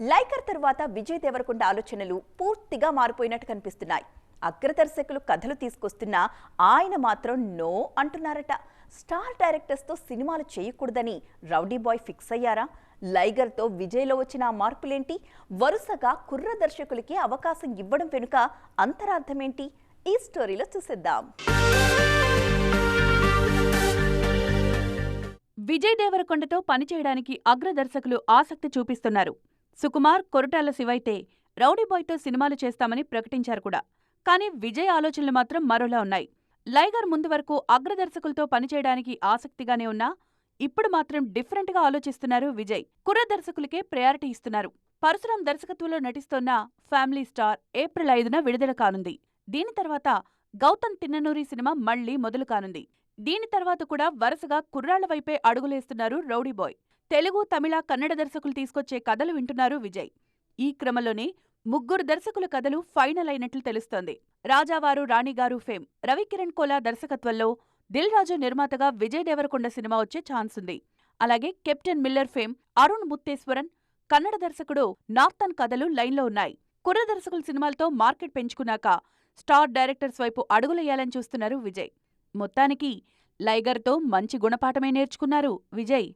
Liker తర్వాత విజయ్ దేవరకొండ ఆలోచనలు పూర్తిగా మారిపోయినట్టు కనిపిస్తున్నాయి. అగ్రదర్శకులు కథలు తీసుకొస్తున్నా ఆయన మాత్రం నో అంటున్నారట. స్టార్ డైరెక్టర్స్తో సినిమాలు చేయకూడదని రౌడీ బాయ్ ఫిక్స్ అయ్యారా? లైగర్తో విజయ్లో వచ్చిన ఆ మార్పులేంటి? వరుసగా కుర్ర దర్శకులకి అవకాశం ఇవ్వడం వెనుక అంతరార్థమేంటి? ఈ స్టోరీలో చూసేద్దాం. విజయ్ దేవరకొండతో పనిచేయడానికి అగ్రదర్శకులు ఆసక్తి చూపిస్తున్నారు. సుకుమార్ కొరటాల శివైతే రౌడీ బాయ్తో సినిమాలు చేస్తామని ప్రకటించారు కూడా. కానీ విజయ్ ఆలోచనలు మాత్రం మరోలా ఉన్నాయి. లైగర్ ముందు వరకు అగ్రదర్శకులతో పనిచేయడానికి ఆసక్తిగానే ఉన్నా ఇప్పుడు మాత్రం డిఫరెంట్గా ఆలోచిస్తున్నారు విజయ్. కుర్ర దర్శకులకే ప్రయారిటీ ఇస్తున్నారు. పరశురాం దర్శకత్వంలో నటిస్తోన్న ఫ్యామిలీ స్టార్ ఏప్రిల్ ఐదున విడుదల కానుంది. దీని తర్వాత గౌతమ్ తిన్ననూరి సినిమా మళ్ళీ మొదలు కానుంది. దీని తర్వాత కూడా వరుసగా కుర్రాళ్ళ వైపే అడుగులేస్తున్నారు రౌడీ బాయ్. తెలుగు తమిళ కన్నడ దర్శకులు తీసుకొచ్చే కథలు వింటున్నారు విజయ్. ఈ క్రమంలోనే ముగ్గురు దర్శకుల కథలు ఫైనల్ అయినట్లు తెలుస్తోంది. రాజావారు రాణిగారు ఫేమ్. రవికిరణ్ కోలా దర్శకత్వంలో దిల్ రాజు నిర్మాతగా విజయ్ దేవరకొండ సినిమా వచ్చే ఛాన్స్ ఉంది. అలాగే captain Miller fame Arun Matheswaran Kannada దర్శకుడు నార్తన్ కథలు లైన్లో ఉన్నాయి. కుర్ర దర్శకుల సినిమాలతో మార్కెట్ పెంచుకున్నాక స్టార్ డైరెక్టర్స్ వైపు అడుగులేయాలని చూస్తున్నారు విజయ్. మొత్తానికి లైగర్తో మంచి గుణపాఠమే నేర్చుకున్నారు విజయ్.